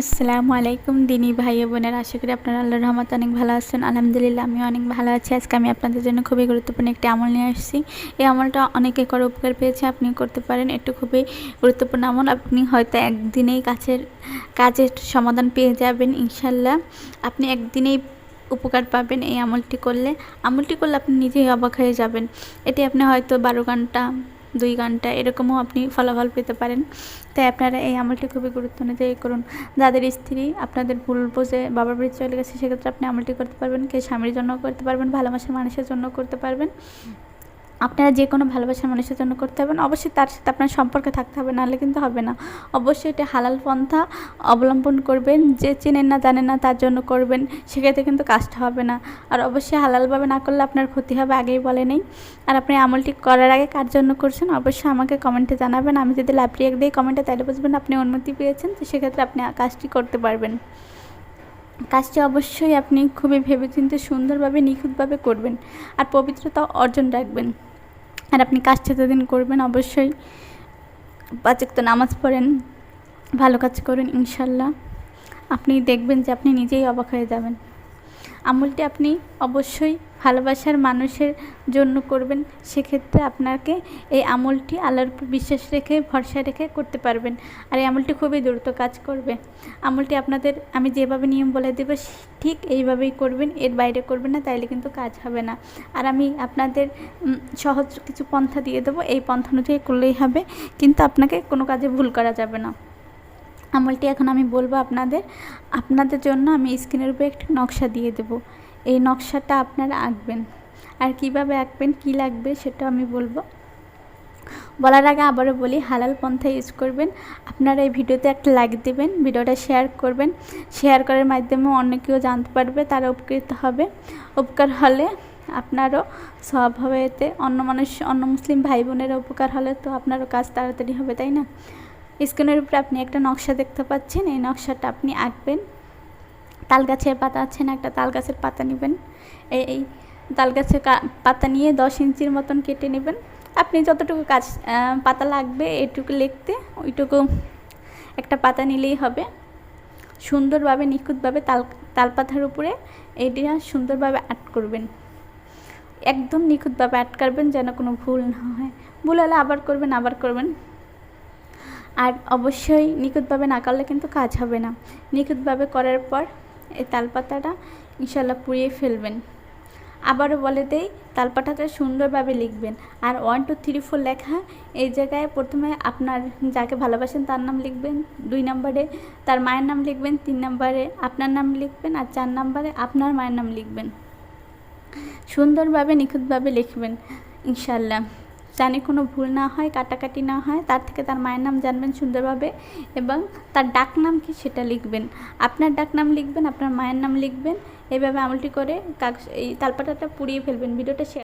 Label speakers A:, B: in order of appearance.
A: আসসালামু আলাইকুম দিনী ভাই বোনের, আশা করি আপনারা আল্লাহর রহমত অনেক ভালো আছেন। আলহামদুলিল্লাহ, আমিও অনেক ভালো আছি। আজকে আমি আপনাদের জন্য খুবই গুরুত্বপূর্ণ একটি আমল নিয়ে আসছি। এই আমলটা অনেকে করে উপকার পেয়েছে আপনি করতে পারেন। একটু খুবই গুরুত্বপূর্ণ আমল, আপনি হয়তো একদিনেই কাছের কাজের সমাধান পেয়ে যাবেন ইনশাল্লাহ আপনি একদিনেই উপকার পাবেন এই আমলটি করলে। আমলটি করলে আপনি নিজেই অবাক হয়ে যাবেন। এটি আপনি হয়তো বারো ঘণ্টা দুই ঘণ্টা এরকমও আপনি ফলাফল পেতে পারেন। তাই আপনারা এই আমলটি খুবই গুরুত্ব অনুযায়ী করুন। যাদের স্ত্রী আপনাদের ভুল বোঝে বাবার বাড়ি চলে গেছে, সেক্ষেত্রে আপনি আমলটি করতে পারবেন। কে স্বামীর জন্য করতে পারবেন, ভালোবাসার মানুষের জন্য করতে পারবেন। আপনারা যে কোনো ভালোবাসার মানুষের জন্য করতে হবেন অবশ্যই তার সাথে আপনার সম্পর্কে থাকতে হবে, নাহলে কিন্তু হবে না। অবশ্যই এটা হালাল পন্থা অবলম্বন করবেন, যে চেনেন না, জানেন না, তার জন্য করবেন, সেক্ষেত্রে কিন্তু কাজটা হবে না। আর অবশ্যই হালালভাবে না করলে আপনার ক্ষতি হবে আগেই বলে নেই। আর আপনি আমলটি করার আগে কার জন্য করছেন, অবশ্যই আমাকে কমেন্টে জানাবেন। আমি যদি লাভ রিয়াক দিই কমেন্টে তাহলে বুঝবেন আপনি অনুমতি পেয়েছেন, তো সেক্ষেত্রে আপনি কাজটি করতে পারবেন। কাজটি অবশ্যই আপনি খুবই ভেবেচিন্তে সুন্দরভাবে, নিখুঁতভাবে করবেন। আর পবিত্রতা অর্জন রাখবেন। আর আপনি কাজ যতদিন করবেন অবশ্যই পাঁচক তো নামাজ পড়েন, ভালো কাজ করুন, ইনশাল্লাহ। আপনি দেখবেন যে আপনি নিজেই অবাক হয়ে যাবেন। আমলটি আপনি অবশ্যই ভালোবাসার মানুষের জন্য করবেন, সেক্ষেত্রে আপনাকে এই আমলটি আল্লাহর উপর বিশ্বাস রেখে, ভরসা রেখে করতে পারবেন। আর এই আমলটি খুবই দ্রুত কাজ করবে। আমলটি আপনাদের, আমি যেভাবে নিয়ম বলে দেবো ঠিক এইভাবেই করবেন, এর বাইরে করবেন না, তাইলে কিন্তু কাজ হবে না। আর আমি আপনাদের সহজ কিছু পন্থা দিয়ে দেবো, এই পন্থা অনুযায়ী করলেই হবে, কিন্তু আপনাকে কোনো কাজে ভুল করা যাবে না। আমলটি এখন আমি বলব আপনাদের আপনাদের জন্য আমি স্ক্রিনের উপরে একটি নকশা দিয়ে দেব। এই নকশাটা আপনারা আঁকবেন। আর কীভাবে আঁকবেন, কি লাগবে সেটা আমি বলব। বলার আগে আবারও বলি, হালাল পন্থা ইউজ করবেন। আপনারা এই ভিডিওতে একটা লাইক দেবেন, ভিডিওটা শেয়ার করবেন। শেয়ার করার মাধ্যমে অন্য কেউ জানতে পারবে, তারা উপকৃত হবে। উপকার হলে আপনারও সব হবে এতে। অন্য মানুষ, অন্য মুসলিম ভাই বোনেরা উপকার হলে তো আপনারও কাজ তাড়াতাড়ি হবে, তাই না? স্ক্রিনের উপরে আপনি একটা নকশা দেখতে পাচ্ছেন, এই নকশাটা আপনি আঁকবেন। তাল গাছের পাতা আছে না, একটা তাল গাছের পাতা নেবেন। এই তাল গাছের পাতা নিয়ে দশ ইঞ্চির মতন কেটে নেবেন। আপনি যতটুকু কাজ পাতা লাগবে এটুকু লিখতে, ওইটুকু একটা পাতা নিলেই হবে। সুন্দরভাবে, নিখুঁতভাবে তাল, তালপাতার উপরে এইটা সুন্দরভাবে আট করবেন। একদম নিখুঁতভাবে আটকারবেন যেন কোনো ভুল না হয়। ভুল হলে আবার করবেন আবার করবেন। আর অবশ্যই নিখুঁতভাবে না করলে কিন্তু কাজ হবে না। নিখুঁতভাবে করার পর এই তালপাতাটা ইনশাল্লাহ পুড়িয়ে ফেলবেন। আবারও বলে দেই, তালপাতাটা সুন্দরভাবে লিখবেন। আর ওয়ান টু থ্রি ফোর লেখা, এই জায়গায় প্রথমে আপনার যাকে ভালোবাসেন তার নাম লিখবেন, দুই নম্বরে তার মায়ের নাম লিখবেন, তিন নম্বরে আপনার নাম লিখবেন, আর চার নম্বরে আপনার মায়ের নাম লিখবেন। সুন্দরভাবে, নিখুঁতভাবে লিখবেন ইনশাল্লাহ জানে কোনো ভুল না হয়, কাটাকাটি না হয়, তার থেকে তার মায়ের নাম জানবেন সুন্দরভাবে এবং তার ডাক নাম কি সেটা লিখবেন। আপনার ডাক নাম লিখবেন, আপনার মায়ের নাম লিখবেন এইভাবে আমলটি করে কাগজ এই তালপাটাটা পুড়িয়ে ফেলবেন। ভিডিওটা শেয়ার